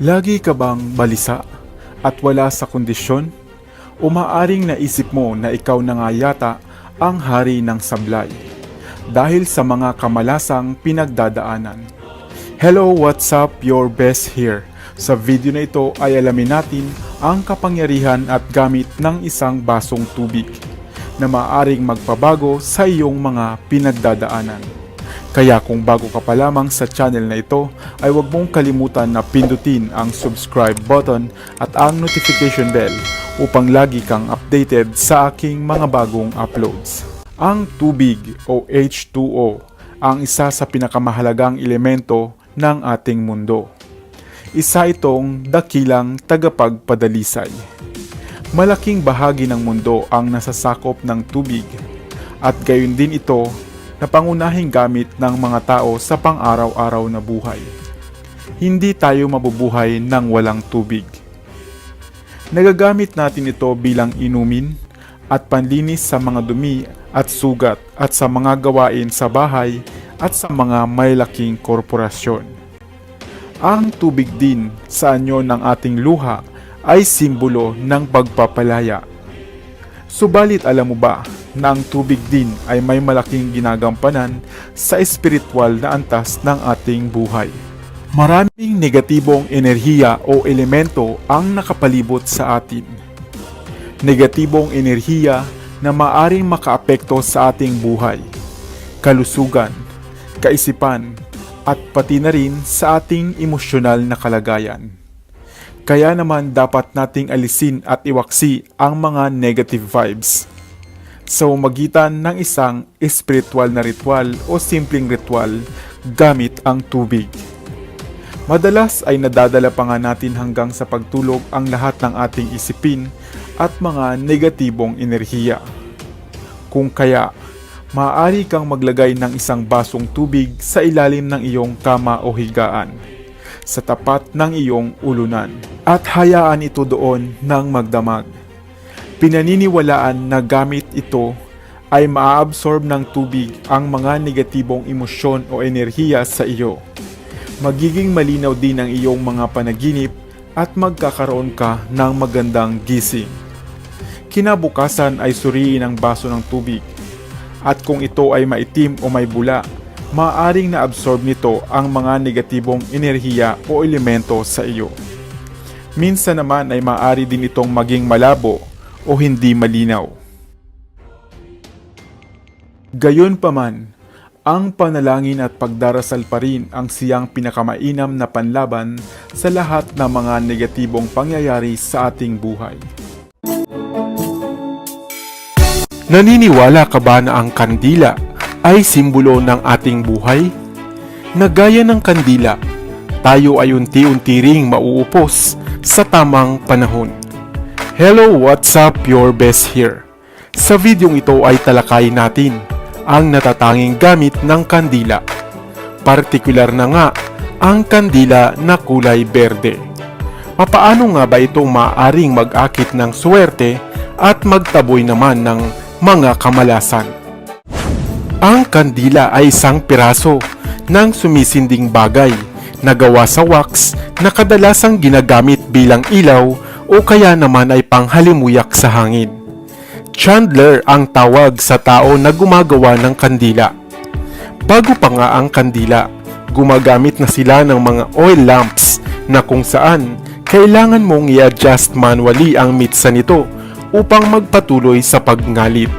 Lagi ka bang balisa at wala sa kondisyon? O maaring naisip mo na ikaw na nga yata ang hari ng sablay dahil sa mga kamalasang pinagdadaanan. Hello, what's up? Your best here. Sa video na ito ay alamin natin ang kapangyarihan at gamit ng isang basong tubig na maaring magpabago sa iyong mga pinagdadaanan. Kaya kung bago ka pa lamang sa channel na ito, ay huwag mong kalimutan na pindutin ang subscribe button at ang notification bell upang lagi kang updated sa aking mga bagong uploads. Ang tubig o H2O ang isa sa pinakamahalagang elemento ng ating mundo. Isa itong dakilang tagapagpadalisay. Malaking bahagi ng mundo ang nasasakop ng tubig at gayon din ito na pangunahing gamit ng mga tao sa pang-araw-araw na buhay. Hindi tayo mabubuhay ng walang tubig. Nagagamit natin ito bilang inumin at panlinis sa mga dumi at sugat at sa mga gawain sa bahay at sa mga maylaking korporasyon. Ang tubig din sa anyo ng ating luha ay simbolo ng pagpapalaya. Subalit alam mo ba na ang tubig din ay may malaking ginagampanan sa espiritual na antas ng ating buhay. Maraming negatibong enerhiya o elemento ang nakapalibot sa atin. Negatibong enerhiya na maaring makaapekto sa ating buhay, kalusugan, kaisipan, at pati na rin sa ating emosyonal na kalagayan. Kaya naman dapat nating alisin at iwaksi ang mga negative vibes sa umagitan ng isang espiritual na ritual o simpleng ritual gamit ang tubig. Madalas ay nadadala pa nga natin hanggang sa pagtulog ang lahat ng ating isipin at mga negatibong enerhiya. Kung kaya, maaari kang maglagay ng isang basong tubig sa ilalim ng iyong kama o higaan, sa tapat ng iyong ulunan, at hayaan ito doon ng magdamag. Pinaniniwalaan na gamit ito ay maaabsorb ng tubig ang mga negatibong emosyon o enerhiya sa iyo. Magiging malinaw din ang iyong mga panaginip at magkakaroon ka ng magandang gising. Kinabukasan ay suriin ang baso ng tubig at kung ito ay maitim o may bula, maaring na-absorb nito ang mga negatibong enerhiya o elemento sa iyo. Minsan naman ay maaari din itong maging malabo o hindi malinaw. Gayon pa man, ang panalangin at pagdarasal pa rin ang siyang pinakamainam na panlaban sa lahat ng mga negatibong pangyayari sa ating buhay. Naniniwala ka ba na ang kandila ay simbolo ng ating buhay? Na gaya ng kandila, tayo ay unti-unti ring mauupos sa tamang panahon. Hello, what's up? Your best here. Sa videong ito ay talakayin natin ang natatanging gamit ng kandila. Partikular na nga ang kandila na kulay berde. Papaano nga ba ito maaring mag-akit ng swerte at magtaboy naman ng mga kamalasan? Ang kandila ay isang piraso ng sumisinding bagay na gawa sa wax na kadalasang ginagamit bilang ilaw o kaya naman ay panghalimuyak sa hangin. Chandler ang tawag sa tao na gumagawa ng kandila. Bago pa nga ang kandila, gumagamit na sila ng mga oil lamps na kung saan kailangan mong i-adjust manually ang mitsa nito upang magpatuloy sa pagngalit.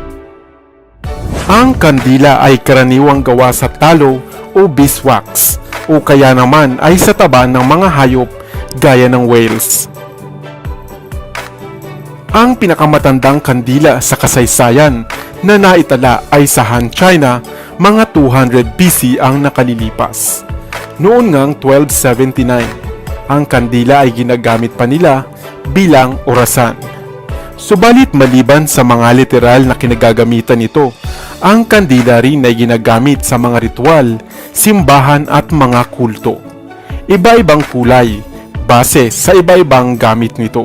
Ang kandila ay karaniwang gawa sa talo o beeswax o kaya naman ay sa taba ng mga hayop gaya ng whales. Ang pinakamatandang kandila sa kasaysayan na naitala ay sa Han China, mga 200 BC ang nakalilipas. Noon ngang 1279, ang kandila ay ginagamit pa nila bilang orasan. Subalit maliban sa mga literal na kinagagamitan nito, ang kandila rin ay ginagamit sa mga ritual, simbahan at mga kulto. Iba-ibang kulay, base sa iba-ibang gamit nito.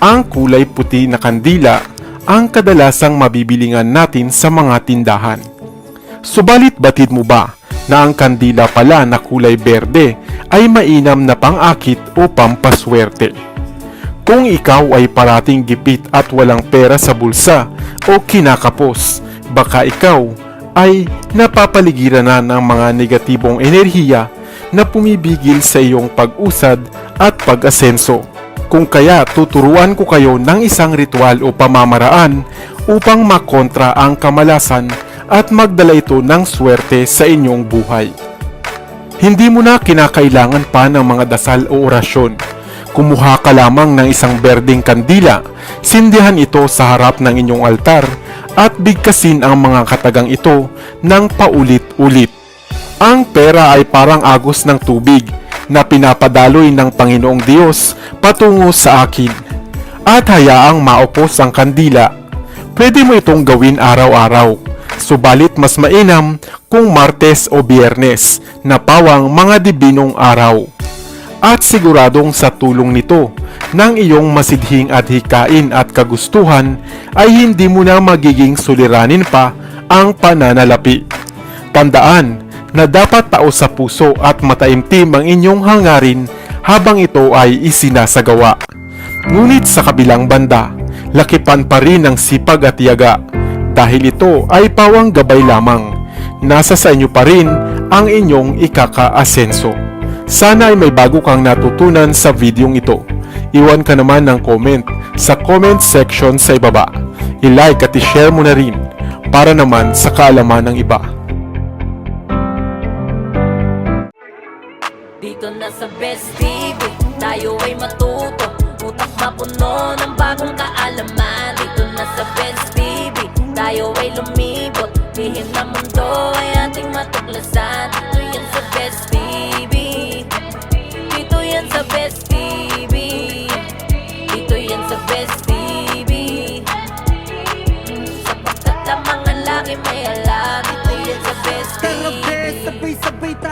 Ang kulay puti na kandila ang kadalasang mabibilingan natin sa mga tindahan. Subalit batid mo ba na ang kandila pala na kulay berde ay mainam na pang-akit o pampaswerte. Kung ikaw ay parating gipit at walang pera sa bulsa o kinakapos, baka ikaw ay napapaligiran na ng mga negatibong enerhiya na pumibigil sa iyong pag-usad at pag-asenso. Kung kaya tuturuan ko kayo ng isang ritual o pamamaraan upang makontra ang kamalasan at magdala ito ng swerte sa inyong buhay. Hindi mo na kinakailangan pa ng mga dasal o orasyon. Kumuha ka lamang ng isang berdeng kandila, sindihan ito sa harap ng inyong altar at bigkasin ang mga katagang ito ng paulit-ulit. Ang pera ay parang agos ng tubig na pinapadaloy ng Panginoong Diyos patungo sa akin at hayaang maupos ang kandila. Pwede mo itong gawin araw-araw, subalit mas mainam kung Martes o Biyernes na pawang mga dibinong araw. At siguradong sa tulong nito ng iyong masidhing at hikain at kagustuhan ay hindi mo na magiging suliranin pa ang pananalapi. Tandaan na dapat tao sa puso at mataimtim ang inyong hangarin habang ito ay isinasagawa. Ngunit sa kabilang banda, lakipan pa rin ang sipag at yaga dahil ito ay pawang gabay lamang. Nasa sa inyo pa rin ang inyong ikaka-asenso. Sana ay may bago kang natutunan sa videong ito. Iwan ka naman ng comment sa comment section sa ibaba. I-like at i-share mo na rin para naman sa kaalaman ng iba. Dito na sa Best TV, tayo ay matuto Utak mapuno ng bagong kaalaman Dito na sa Best TV, tayo ay lumibot Lihim na mundo ay ating matuklasan Dito yan sa Best TV